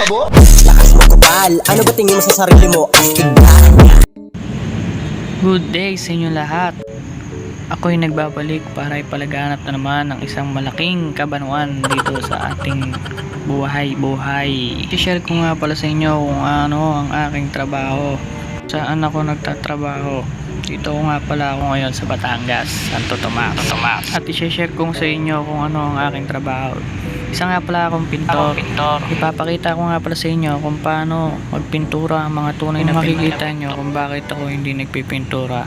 ka ba? Lakas mo kupal, ano ba tingin mo sa sarili mo? Astig ka Good day sa inyo lahat. Ako'y nagbabalik para ipalaganap na naman ng isang malaking kabanuan dito sa ating buhay-buhay. I-share ko nga pala sa inyo kung ano ang aking trabaho. Saan ako nagtatrabaho. Dito ko nga pala ako ngayon sa Batangas, Santo Tomas. At i-share ko sa inyo kung ano ang aking trabaho. Isa nga pala akong pintor. Ipapakita ko nga pala sa inyo kung paano magpintura ang mga tunay na makikita nyo kung bakit ako hindi nagpipintura.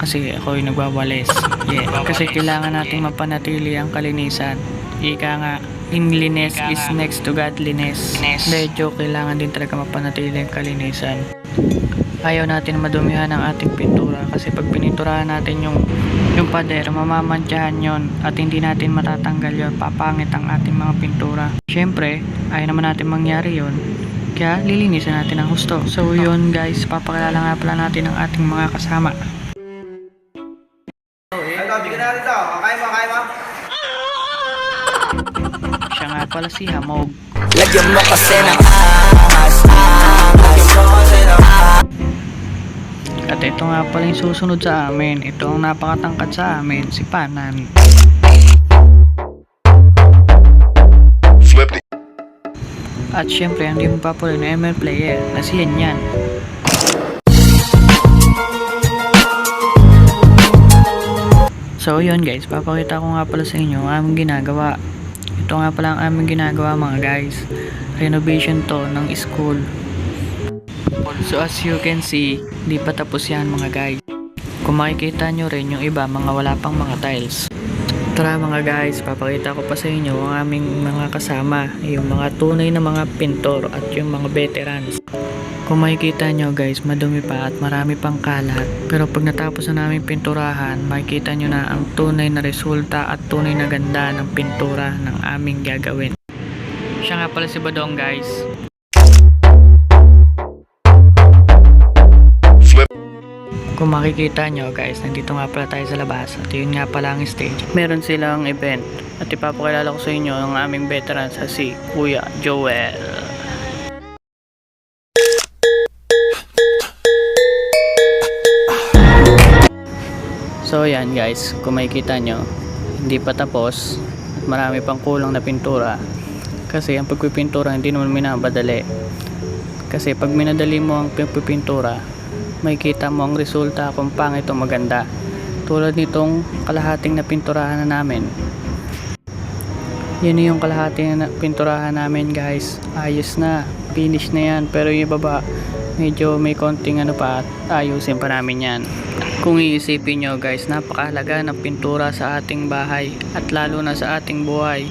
Kasi ako ay nagwawalis. Yeah. Kasi kailangan nating mapanatili ang kalinisan. Ika nga, cleanliness is next to godliness. Medyo kailangan din talaga mapanatili ang kalinisan. Ayaw natin madumihan ang ating pintura kasi pag pininturahan natin yung yung pader, mamamantyahan yon at hindi natin matatanggal yon papangit ang ating mga pintura. Siyempre, ayaw naman natin mangyari yon kaya lilinisan natin ang husto. So yun guys, papakilala nga pala natin ang ating mga kasama. Ito, bigyan mo, mo. Siya nga pala si Hamog. Lagyan mo kasi ng ahas At ito nga pala yung susunod sa amin. Ito ang napakatangkad sa amin, si Panan. At syempre, ang yung popular na ML player na si Yan Yan. So yun guys, papakita ko nga pala sa inyo ang aming ginagawa. Ito nga pala ang aming ginagawa mga guys. Renovation to ng school. So as you can see, di pa tapos yan mga guys. Kung makikita nyo rin yung iba, mga wala pang mga tiles. Tara mga guys, papakita ko pa sa inyo ang aming mga kasama, yung mga tunay na mga pintor at yung mga veterans. Kung makikita nyo guys, madumi pa at marami pang kalat. Pero pag natapos na namin pinturahan, makikita nyo na ang tunay na resulta at tunay na ganda ng pintura ng aming gagawin. Siya nga pala si Badong guys. Kung makikita nyo guys, nandito nga pala tayo sa labas at yun nga pala ang stage. Meron silang event. At ipapakilala ko sa inyo ang aming veteran sa si Kuya Joel. So yan guys, kung makikita nyo, hindi pa tapos. At marami pang kulang na pintura. Kasi ang pagpipintura hindi naman minabadali. Kasi pag minadali mo ang pagpipintura makikita mo ang resulta kung pangit o maganda. Tulad nitong kalahating na pinturahan na namin. Yun yung kalahating na pinturahan namin guys. Ayos na. Finish na yan. Pero yung baba medyo may konting ano pa at ayusin pa namin yan. Kung iisipin nyo guys napakahalaga ng pintura sa ating bahay at lalo na sa ating buhay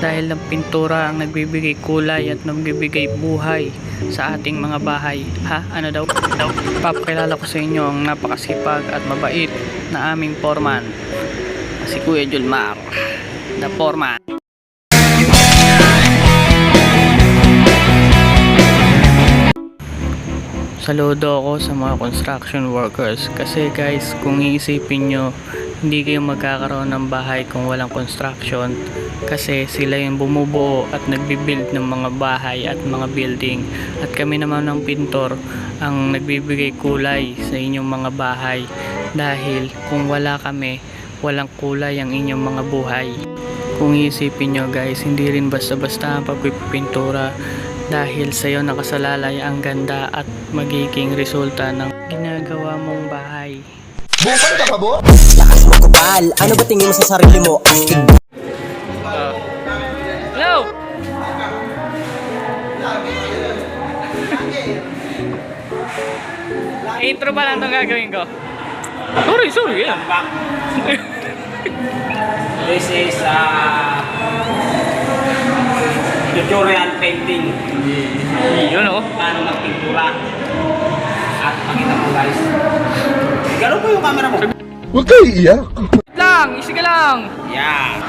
dahil ang pintura ang nagbibigay kulay at nagbibigay buhay sa ating mga bahay. Ha? Ano daw? Daw papakilala ko sa inyo ang napakasipag at mabait na aming foreman. Si Kuya Julmar the foreman Saludo ako sa mga construction workers. Kasi guys kung iisipin nyo hindi kayo magkakaroon ng bahay kung walang construction. Kasi sila yung bumubuo at nagbibuild ng mga bahay at mga building. At kami naman ng pintor ang nagbibigay kulay sa inyong mga bahay. Dahil kung wala kami walang kulay ang inyong mga buhay. Kung iisipin nyo guys hindi rin basta-basta ang pagpipintura dahil sa iyo nakasalalay ang ganda at magiging resulta ng ginagawa mong bahay Bukal ka ba? Lakas mo kupal, ano ba tingin mo sa sarili mo? Astig Hello! Intro pa lang itong gagawin ko. Sorry, sorry. Yeah. This is uh, tutorial painting. Yun oh. Paano magpintura. At makita mo guys. Ganun po yung camera mo. Huwag kayo iiyak. Lang! Isi ka lang! Yeah.